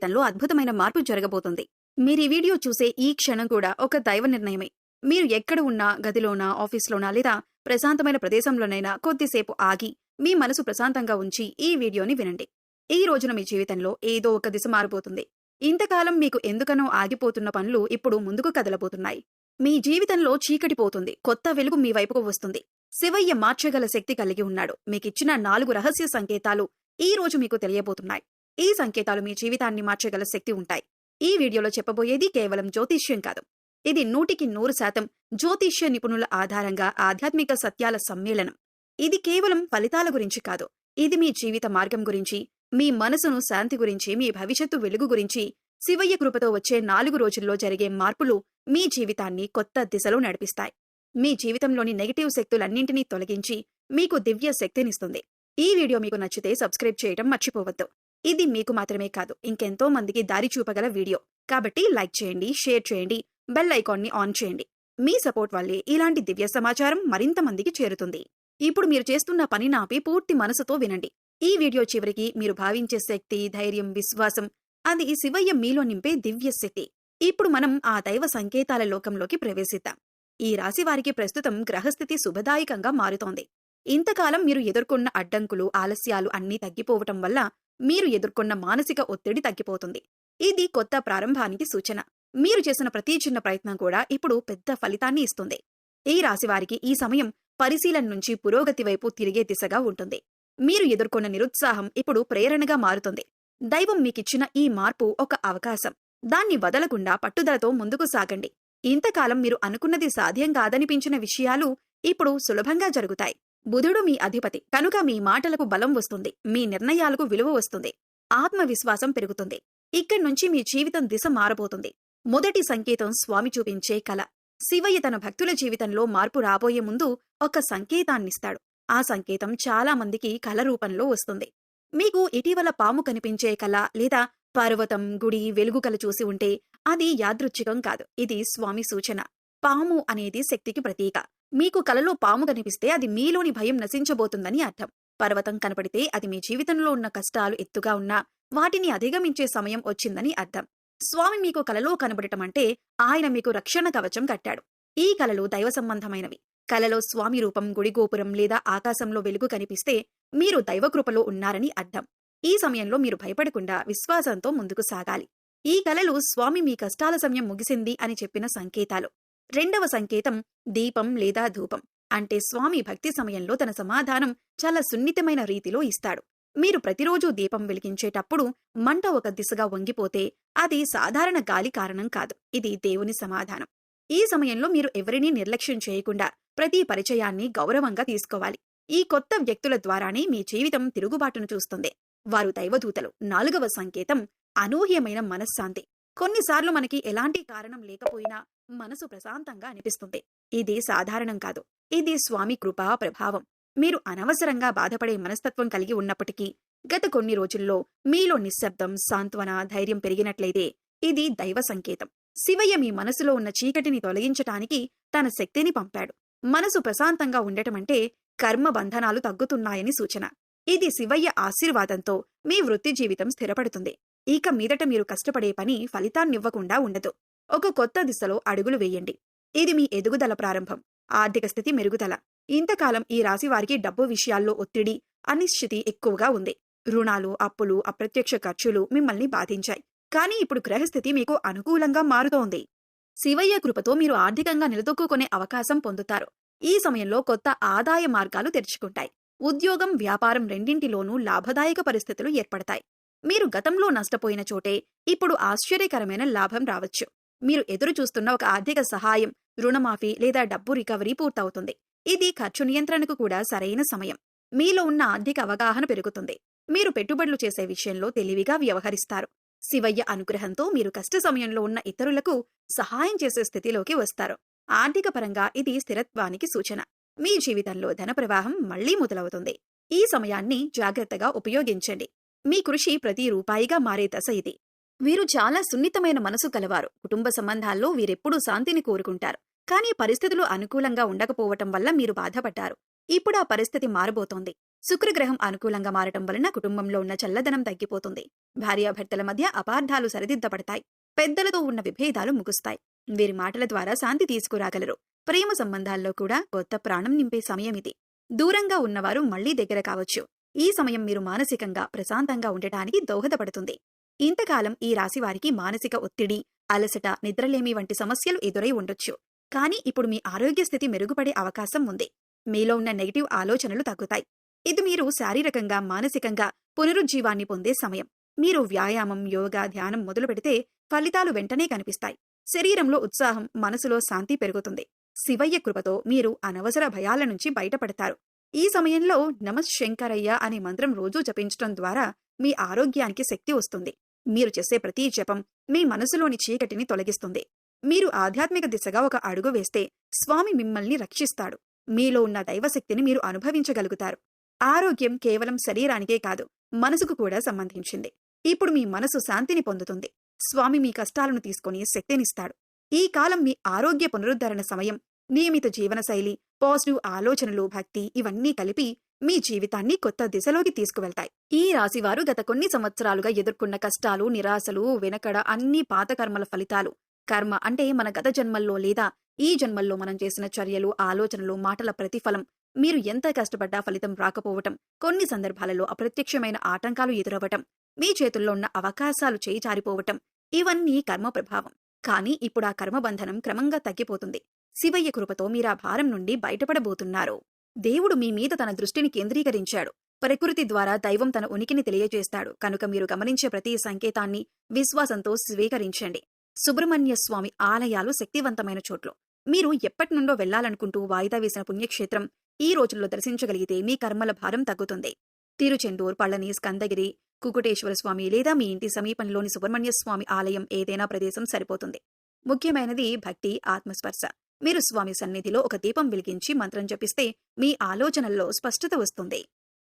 జీవితంలో అద్భుతమైన మార్పు జరగబోతుంది. మీరు ఈ వీడియో చూసే ఈ క్షణం కూడా ఒక దైవ నిర్ణయమే. మీరు ఎక్కడ ఉన్నా గదిలోనా ఆఫీస్లోనా లేదా ప్రశాంతమైన ప్రదేశంలోనైనా కొద్దిసేపు ఆగి మీ మనసు ప్రశాంతంగా ఉంచి ఈ వీడియోని వినండి. ఈ రోజున మీ జీవితంలో ఏదో ఒక దిశ మారిపోతుంది. ఇంతకాలం మీకు ఎందుకనో ఆగిపోతున్న పనులు ఇప్పుడు ముందుకు కదలబోతున్నాయి. మీ జీవితంలో చీకటి పోతుంది. కొత్త వెలుగు మీ వైపుకు వస్తుంది. శివయ్య మార్చగల శక్తి కలిగి ఉన్నాడు. మీకిచ్చిన నాలుగు రహస్య సంకేతాలు ఈ రోజు మీకు తెలియబోతున్నాయి. ఈ సంకేతాలు మీ జీవితాన్ని మార్చగల శక్తి ఉంటాయి. ఈ వీడియోలో చెప్పబోయేది కేవలం జ్యోతిష్యం కాదు. ఇది నూటికి నూరు శాతం జ్యోతిష్య నిపుణుల ఆధారంగా ఆధ్యాత్మిక సత్యాల సమ్మేళనం. ఇది కేవలం ఫలితాల గురించి కాదు. ఇది మీ జీవిత మార్గం గురించి మీ మనసును శాంతి గురించి మీ భవిష్యత్తు వెలుగు గురించి శివయ్య కృపతో వచ్చే నాలుగు రోజుల్లో జరిగే మార్పులు మీ జీవితాన్ని కొత్త దిశలో నడిపిస్తాయి. మీ జీవితంలోని నెగిటివ్ శక్తులన్నింటినీ తొలగించి మీకు దివ్య శక్తినిస్తుంది. ఈ వీడియో మీకు నచ్చితే సబ్స్క్రైబ్ చేయడం మర్చిపోవద్దు. ఇది మీకు మాత్రమే కాదు ఇంకెంతో మందికి దారి చూపగల వీడియో. కాబట్టి లైక్ చేయండి షేర్ చేయండి బెల్ ఐకాన్ని ఆన్ చేయండి. మీ సపోర్ట్ వల్లే ఇలాంటి దివ్య సమాచారం మరింత మందికి చేరుతుంది. ఇప్పుడు మీరు చేస్తున్న పని నాపి పూర్తి మనసుతో వినండి. ఈ వీడియో చివరికి మీరు భావించే శక్తి ధైర్యం విశ్వాసం అది శివయ్య మీలో నింపే దివ్య శక్తి. ఇప్పుడు మనం ఆ దైవ సంకేతాల లోకంలోకి ప్రవేశిద్దాం. ఈ రాశి వారికి ప్రస్తుతం గ్రహస్థితి శుభదాయకంగా మారుతోంది. ఇంతకాలం మీరు ఎదుర్కొన్న అడ్డంకులు ఆలస్యాలు అన్నీ తగ్గిపోవటం వల్ల మీరు ఎదుర్కొన్న మానసిక ఒత్తిడి తగ్గిపోతుంది. ఇది కొత్త ప్రారంభానికి సూచన. మీరు చేసిన ప్రతి చిన్న ప్రయత్నం కూడా ఇప్పుడు పెద్ద ఫలితాన్ని ఇస్తుంది. ఈ రాశివారికి ఈ సమయం పరిశీలన నుంచి పురోగతి వైపు తిరిగే దిశగా ఉంటుంది. మీరు ఎదుర్కొన్న నిరుత్సాహం ఇప్పుడు ప్రేరణగా మారుతుంది. దైవం మీకిచ్చిన ఈ మార్పు ఒక అవకాశం. దాన్ని వదలకుండా పట్టుదలతో ముందుకు సాగండి. ఇంతకాలం మీరు అనుకున్నది సాధ్యం కాదనిపించిన విషయాలు ఇప్పుడు సులభంగా జరుగుతాయి. బుధుడు మీ అధిపతి కనుక మీ మాటలకు బలం వస్తుంది మీ నిర్ణయాలకు విలువ వస్తుంది ఆత్మవిశ్వాసం పెరుగుతుంది. ఇక్కడి నుంచి మీ జీవితం దిశ మారబోతుంది. మొదటి సంకేతం స్వామి చూపించే కళ శివయ్య తన భక్తుల జీవితంలో మార్పు రాబోయే ముందు ఒక సంకేతాన్నిస్తాడు. ఆ సంకేతం చాలా మందికి కళ రూపంలో వస్తుంది. మీకు ఇటీవల పాము కనిపించే కళ లేదా పర్వతం గుడి వెలుగు కళ చూసి ఉంటే అది యాదృచ్ఛికం కాదు. ఇది స్వామి సూచన. పాము అనేది శక్తికి ప్రతీక. మీకు కలలో పాము కనిపిస్తే అది మీలోని భయం నశించబోతుందని అర్థం. పర్వతం కనపడితే అది మీ జీవితంలో ఉన్న కష్టాలు ఎత్తుగా ఉన్నా వాటిని అధిగమించే సమయం వచ్చిందని అర్థం. స్వామి మీకు కలలో కనబడటం అంటే ఆయన మీకు రక్షణ కవచం కట్టాడు. ఈ కలలు దైవ సంబంధమైనవి. కలలో స్వామి రూపం గుడి గోపురం లేదా ఆకాశంలో వెలుగు కనిపిస్తే మీరు దైవకృపలో ఉన్నారని అర్థం. ఈ సమయంలో మీరు భయపడకుండా విశ్వాసంతో ముందుకు సాగాలి. ఈ కలలు స్వామి మీ కష్టాల సమయం ముగిసింది అని చెప్పిన సంకేతాలు. రెండవ సంకేతం దీపం లేదా ధూపం. అంటే స్వామి భక్తి సమయంలో తన సమాధానం చాలా సున్నితమైన రీతిలో ఇస్తాడు. మీరు ప్రతిరోజూ దీపం వెలిగించేటప్పుడు మంట ఒక దిశగా వంగిపోతే అది సాధారణ గాలి కారణం కాదు. ఇది దేవుని సమాధానం. ఈ సమయంలో మీరు ఎవరినీ నిర్లక్ష్యం చేయకుండా ప్రతి పరిచయాన్ని గౌరవంగా తీసుకోవాలి. ఈ కొత్త వ్యక్తుల ద్వారానే మీ జీవితం తిరుగుబాటును చూస్తుంది. వారు దైవదూతలు. నాలుగవ సంకేతం అనూహ్యమైన మనశ్శాంతి. కొన్నిసార్లు మనకి ఎలాంటి కారణం లేకపోయినా మనసు ప్రశాంతంగా అనిపిస్తుంది. ఇది సాధారణం కాదు. ఇది స్వామి కృపా ప్రభావం. మీరు అనవసరంగా బాధపడే మనస్తత్వం కలిగి ఉన్నప్పటికీ గత కొన్ని రోజుల్లో మీలో నిశ్శబ్దం సాంత్వన ధైర్యం పెరిగినట్లయితే ఇది దైవ సంకేతం. శివయ్య మీ మనసులో ఉన్న చీకటిని తొలగించటానికి తన శక్తిని పంపాడు. మనసు ప్రశాంతంగా ఉండటమంటే కర్మ బంధనాలు తగ్గుతున్నాయని సూచన. ఇది శివయ్య ఆశీర్వాదంతో మీ వృత్తి జీవితం స్థిరపడుతుంది. ఇక మీదట మీరు కష్టపడే పని ఫలితాన్నివ్వకుండా ఉండదు. ఒక కొత్త దిశలో అడుగులు వేయండి. ఇది మీ ఎదుగుదల ప్రారంభం. ఆర్థిక స్థితి మెరుగుదల. ఇంతకాలం ఈ రాశి వారికి డబ్బు విషయాల్లో ఒత్తిడి అనిశ్చితి ఎక్కువగా ఉంది. రుణాలు అప్పులు అప్రత్యక్ష ఖర్చులు మిమ్మల్ని బాధించాయి. కానీ ఇప్పుడు గ్రహస్థితి మీకు అనుకూలంగా మారుతోంది. శివయ్య కృపతో మీరు ఆర్థికంగా నిలదొక్కునే అవకాశం పొందుతారు. ఈ సమయంలో కొత్త ఆదాయ మార్గాలు తెరుచుకుంటాయి. ఉద్యోగం వ్యాపారం రెండింటిలోనూ లాభదాయక పరిస్థితులు ఏర్పడతాయి. మీరు గతంలో నష్టపోయిన చోటే ఇప్పుడు ఆశ్చర్యకరమైన లాభం రావచ్చు. మీరు ఎదురు చూస్తున్న ఒక ఆర్థిక సహాయం రుణమాఫీ లేదా డబ్బు రికవరీ పూర్తవుతుంది. ఇది ఖర్చు నియంత్రణకు కూడా సరైన సమయం. మీలో ఉన్న ఆర్థిక అవగాహన పెరుగుతుంది. మీరు పెట్టుబడులు చేసే విషయంలో తెలివిగా వ్యవహరిస్తారు. శివయ్య అనుగ్రహంతో మీరు కష్ట సమయంలో ఉన్న ఇతరులకు సహాయం చేసే స్థితిలోకి వస్తారు. ఆర్థిక పరంగా ఇది స్థిరత్వానికి సూచన. మీ జీవితంలో ధన ప్రవాహం మళ్ళీ మొదలవుతుంది. ఈ సమయాన్ని జాగ్రత్తగా ఉపయోగించండి. మీ కృషి ప్రతి రూపాయిగా మారే దశ ఇది. వీరు చాలా సున్నితమైన మనసు కలవారు. కుటుంబ సంబంధాల్లో వీరెప్పుడూ శాంతిని కోరుకుంటారు. కానీ పరిస్థితులు అనుకూలంగా ఉండకపోవటం వల్ల మీరు బాధపడ్డారు. ఇప్పుడు ఆ పరిస్థితి మారబోతోంది. శుక్రగ్రహం అనుకూలంగా మారటం వలన కుటుంబంలో ఉన్న చల్లదనం తగ్గిపోతుంది. భార్యాభర్తల మధ్య అపార్థాలు సరిదిద్దపడతాయి పెద్దలతో ఉన్న విభేదాలు ముగుస్తాయి. వీరి మాటల ద్వారా శాంతి తీసుకురాగలరు. ప్రేమ సంబంధాల్లో కూడా కొత్త ప్రాణం నింపే సమయం ఇది. దూరంగా ఉన్నవారు మళ్ళీ దగ్గర కావచ్చు. ఈ సమయం మీరు మానసికంగా ప్రశాంతంగా ఉండటానికి దోహదపడుతుంది. ఇంతకాలం ఈ రాశివారికి మానసిక ఒత్తిడి అలసట నిద్రలేమి వంటి సమస్యలు ఎదురై ఉండొచ్చు. కానీ ఇప్పుడు మీ ఆరోగ్య స్థితి మెరుగుపడే అవకాశం ఉంది. మీలో ఉన్న నెగిటివ్ ఆలోచనలు తగ్గుతాయి. ఇది మీరు శారీరకంగా మానసికంగా పునరుజ్జీవాన్ని పొందే సమయం. మీరు వ్యాయామం యోగా ధ్యానం మొదలు పెడితే ఫలితాలు వెంటనే కనిపిస్తాయి. శరీరంలో ఉత్సాహం మనసులో శాంతి పెరుగుతుంది. శివయ్య కృపతో మీరు అనవసర భయాల నుంచి బయటపడతారు. ఈ సమయంలో నమశంకరయ్య అనే మంత్రం రోజూ జపించడం ద్వారా మీ ఆరోగ్యానికి శక్తి వస్తుంది. మీరు చేసే ప్రతి జపం మీ మనసులోని చీకటిని తొలగిస్తుంది. మీరు ఆధ్యాత్మిక దిశగా ఒక అడుగు వేస్తే స్వామి మిమ్మల్ని రక్షిస్తాడు. మీలో ఉన్న దైవశక్తిని మీరు అనుభవించగలుగుతారు. ఆరోగ్యం కేవలం శరీరానికే కాదు మనసుకు కూడా సంబంధించింది. ఇప్పుడు మీ మనసు శాంతిని పొందుతుంది. స్వామి మీ కష్టాలను తీసుకొని శక్తినిస్తాడు. ఈ కాలం మీ ఆరోగ్య పునరుద్ధరణ సమయం నియమిత జీవనశైలి పాజిటివ్ ఆలోచనలు భక్తి ఇవన్నీ కలిపి మీ జీవితాన్ని కొత్త దిశలోకి తీసుకువెళ్తాయి. ఈ రాశివారు గత కొన్ని సంవత్సరాలుగా ఎదుర్కొన్న కష్టాలు నిరాశలు వెనకడ అన్ని పాత కర్మల ఫలితాలు. కర్మ అంటే మన గత జన్మల్లో లేదా ఈ జన్మల్లో మనం చేసిన చర్యలు ఆలోచనలు మాటల ప్రతిఫలం. మీరు ఎంత కష్టపడ్డా ఫలితం రాకపోవటం కొన్ని సందర్భాలలో అప్రత్యక్షమైన ఆటంకాలు ఎదురవ్వటం మీ చేతుల్లో ఉన్న అవకాశాలు చేయి జారిపోవటం ఇవన్నీ కర్మ ప్రభావం. కానీ ఇప్పుడు ఆ కర్మబంధనం క్రమంగా తగ్గిపోతుంది. శివయ్య కృపతో మీరా భారం నుండి బయటపడబోతున్నారు. దేవుడు మీ మీద తన దృష్టిని కేంద్రీకరించాడు. ప్రకృతి ద్వారా దైవం తన ఉనికిని తెలియజేస్తాడు. కనుక మీరు గమనించే ప్రతి సంకేతాన్ని విశ్వాసంతో స్వీకరించండి. సుబ్రహ్మణ్య స్వామి ఆలయాలు శక్తివంతమైన చోట్లు. మీరు ఎప్పటి నుండో వెళ్ళాలనుకుంటూ వాయిదా వేసిన పుణ్యక్షేత్రం ఈ రోజుల్లో దర్శించగలిగితే మీ కర్మల భారం తగ్గుతుంది. తిరుచెండూర్ పళ్ళని స్కందగిరి కుకుటేశ్వర స్వామి లేదా మీ ఇంటి సమీపంలోని సుబ్రహ్మణ్య స్వామి ఆలయం ఏదైనా ప్రదేశం సరిపోతుంది. ముఖ్యమైనది భక్తి ఆత్మస్పర్శ. మీరు స్వామి సన్నిధిలో ఒక దీపం వెలిగించి మంత్రం జపిస్తే మీ ఆలోచనల్లో స్పష్టత వస్తుంది.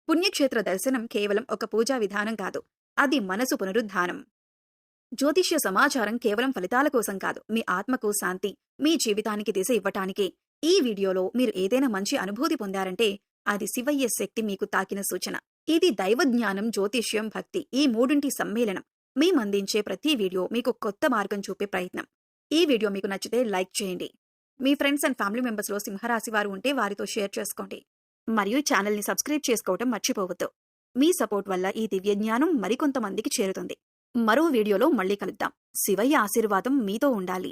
పుణ్యక్షేత్ర దర్శనం కేవలం ఒక పూజా విధానం కాదు అది మనసు పునరుద్ధానం. జ్యోతిష్య సమాచారం కేవలం ఫలితాల కోసం కాదు మీ ఆత్మకు శాంతి మీ జీవితానికి దిశ ఇవ్వటానికే. ఈ వీడియోలో మీరు ఏదైనా మంచి అనుభూతి పొందారంటే అది శివయ్య శక్తి మీకు తాకిన సూచన. ఇది దైవజ్ఞానం జ్యోతిష్యం భక్తి ఈ మూడింటి సమ్మేళనం. మేమందించే ప్రతి వీడియో మీకు కొత్త మార్గం చూపే ప్రయత్నం. ఈ వీడియో మీకు నచ్చితే లైక్ చేయండి. మీ ఫ్రెండ్స్ అండ్ ఫ్యామిలీ మెంబర్స్లో సింహరాశి వారు ఉంటే వారితో షేర్ చేసుకోండి. మరియు ఛానల్ని సబ్స్క్రైబ్ చేసుకోవటం మర్చిపోవద్దు. మీ సపోర్ట్ వల్ల ఈ దివ్య జ్ఞానం మరికొంతమందికి చేరుతుంది. మరో వీడియోలో మళ్ళీ కలుద్దాం. శివయ్య ఆశీర్వాదం మీతో ఉండాలి.